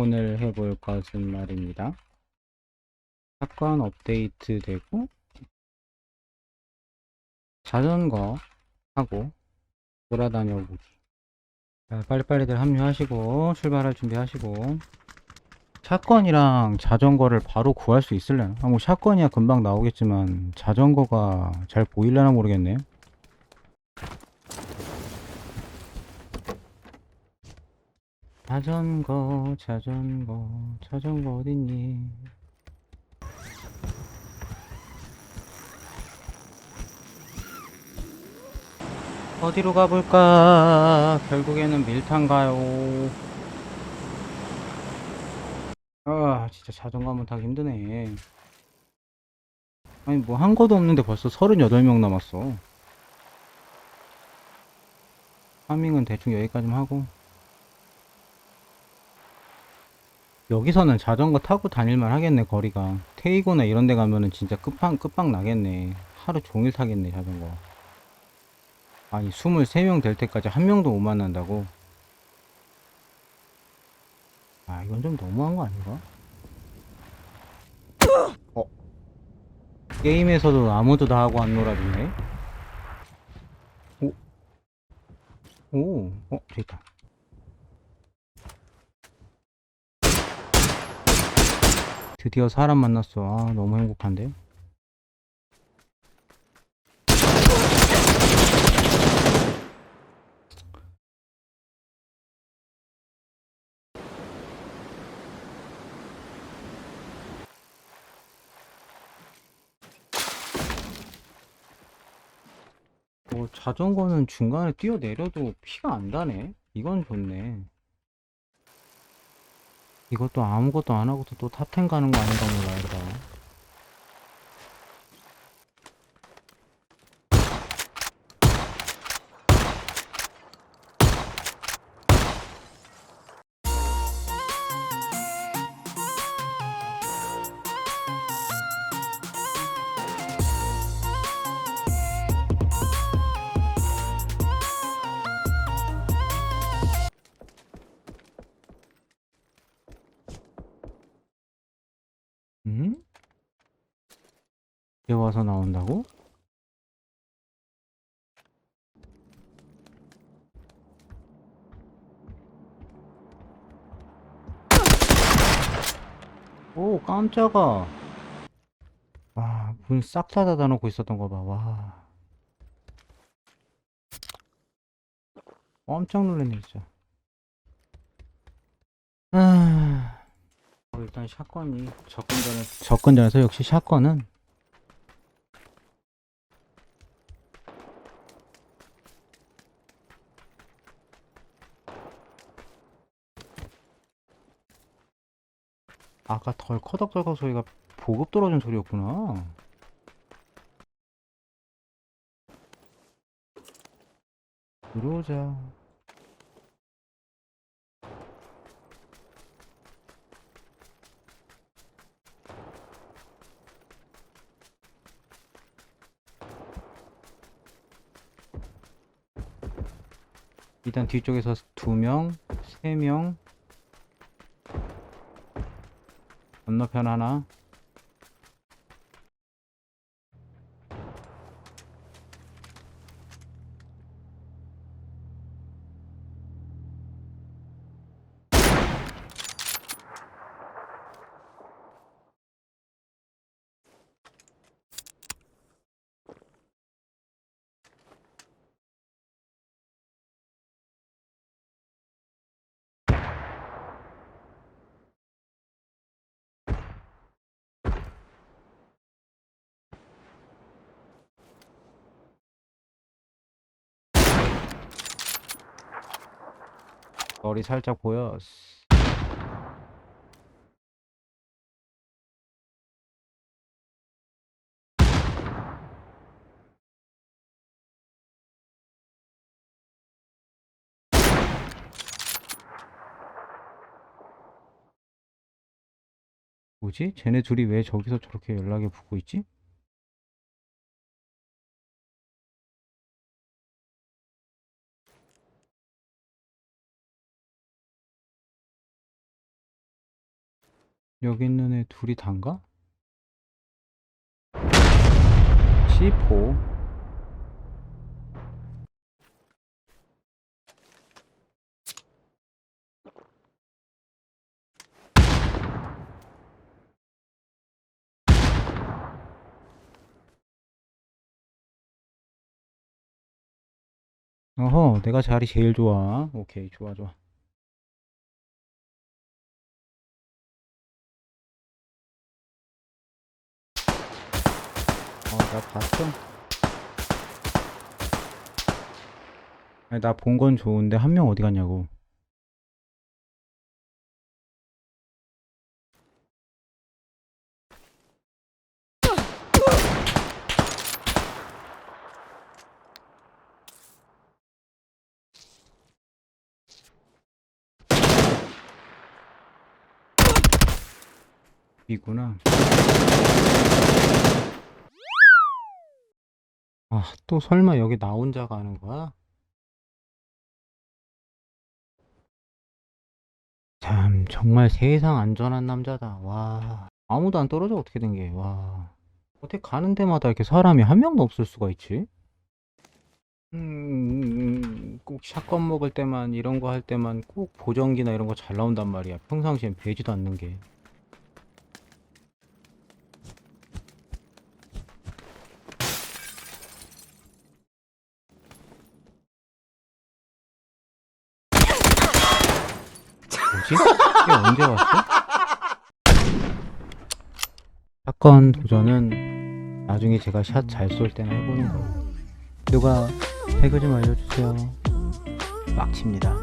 오늘 해볼 것은 말입니다. 사건 업데이트 되고 자전거 하고 돌아다녀 보기. 자, 빨리빨리들 합류하시고 출발할 준비하시고 샷건이랑 자전거를 바로 구할 수 있을려나? 아, 뭐 샷건이야 금방 나오겠지만 자전거가 잘 보일려나 모르겠네. 자전거, 자전거, 자전거 어딨니? 어디로 가볼까? 결국에는 밀탄가요? 아, 진짜 자전거 한번 타기 힘드네. 아니, 뭐한 거도 없는데 벌써 38명 남았어. 파밍은 대충 여기까지만 하고. 여기서는 자전거 타고 다닐만 하겠네, 거리가. 테이고나 이런 데 가면은 진짜 끝방, 끝방 나겠네. 하루 종일 타겠네, 자전거. 아니, 23명 될 때까지 한 명도 못 만난다고? 아, 이건 좀 너무한 거 아닌가? 어? 게임에서도 아무도 다 하고 안 놀아주네? 오? 오, 어, 있다. 드디어 사람 만났어. 아, 너무 행복한데? 뭐 자전거는 중간에 뛰어내려도 피가 안 다네. 이건 좋네. 이것도 아무것도 안 하고도 또 탑10 가는 거 아닌가 몰라, 이러다. 이제 와서 나온다고? 오, 깜짝아. 와, 문 싹 다 닫아놓고 있었던 거 봐, 와. 깜짝 놀랐네, 진짜. 아, 어, 일단 샷건이 접근전에, 접근전에서 역시 샷건은 아까 덜커덕덜컥 소리가 보급 떨어진 소리였구나. 들어오자. 일단 뒤쪽에서 두 명, 세 명, 건너편 하나. 머리 살짝 보여. 뭐지? 쟤네 둘이 왜 저기서 저렇게 연락이 붙고 있지? 여기 있는 애 둘이 단가? C4 어허, 내가 자리 제일 좋아. 오케이, 좋아, 좋아. 어, 나 봤어. 아니, 나 본 건 좋은데 한 명 어디 갔냐고. 이구나. 아, 또 설마 여기 나 혼자 가는 거야? 참, 정말 세상 안전한 남자다. 와, 아무도 안 떨어져 어떻게 된 게? 와, 어떻게 가는 데마다 이렇게 사람이 한 명도 없을 수가 있지? 음, 꼭 샷건 먹을 때만 이런 거 할 때만 꼭 보정기나 이런 거 잘 나온단 말이야. 평상시엔 배지도 않는 게. 뭐지? 이게 언제 왔어? 사건 도전은 나중에 제가 샷 잘 쏠 때나 해보는 거예요. 누가 태그 좀 알려주세요. 빡칩니다.